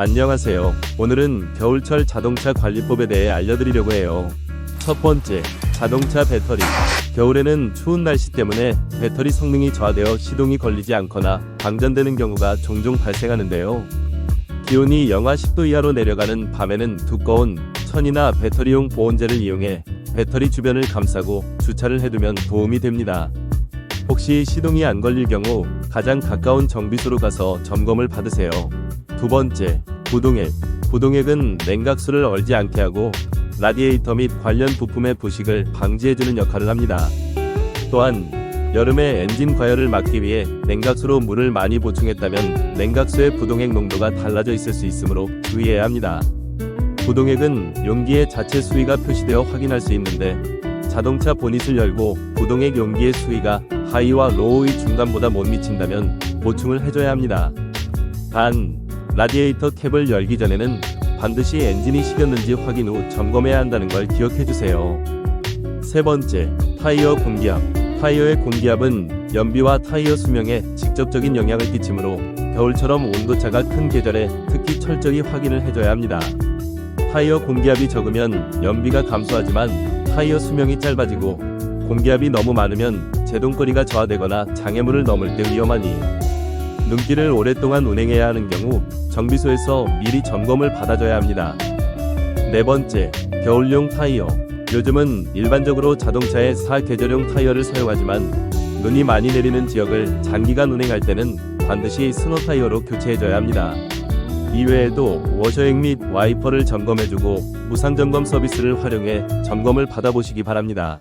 안녕하세요. 오늘은 겨울철 자동차 관리법에 대해 알려드리려고 해요. 첫 번째, 자동차 배터리. 겨울에는 추운 날씨 때문에 배터리 성능이 저하되어 시동이 걸리지 않거나 방전되는 경우가 종종 발생하는데요. 기온이 영하 10도 이하로 내려가는 밤에는 두꺼운 천이나 배터리용 보온재를 이용해 배터리 주변을 감싸고 주차를 해두면 도움이 됩니다. 혹시 시동이 안 걸릴 경우 가장 가까운 정비소로 가서 점검을 받으세요. 두 번째, 부동액. 부동액은 냉각수를 얼지 않게 하고 라디에이터 및 관련 부품의 부식을 방지해주는 역할을 합니다. 또한 여름에 엔진 과열을 막기 위해 냉각수로 물을 많이 보충했다면 냉각수의 부동액 농도가 달라져 있을 수 있으므로 주의해야 합니다. 부동액은 용기의 자체 수위가 표시되어 확인할 수 있는데 자동차 보닛을 열고 부동액 용기의 수위가 하이와 로우의 중간보다 못 미친다면 보충을 해줘야 합니다. 단, 라디에이터 캡을 열기 전에는 반드시 엔진이 식었는지 확인 후 점검해야 한다는 걸 기억해 주세요. 세 번째, 타이어 공기압. 타이어의 공기압은 연비와 타이어 수명에 직접적인 영향을 끼치므로 겨울처럼 온도차가 큰 계절에 특히 철저히 확인을 해줘야 합니다. 타이어 공기압이 적으면 연비가 감소하지만 타이어 수명이 짧아지고 공기압이 너무 많으면 제동거리가 저하되거나 장애물을 넘을 때 위험하니 눈길을 오랫동안 운행해야 하는 경우 정비소에서 미리 점검을 받아줘야 합니다. 네 번째, 겨울용 타이어. 요즘은 일반적으로 자동차에 4계절용 타이어를 사용하지만 눈이 많이 내리는 지역을 장기간 운행할 때는 반드시 스노 타이어로 교체해줘야 합니다. 이외에도 워셔액 및 와이퍼를 점검해주고 무상 점검 서비스를 활용해 점검을 받아보시기 바랍니다.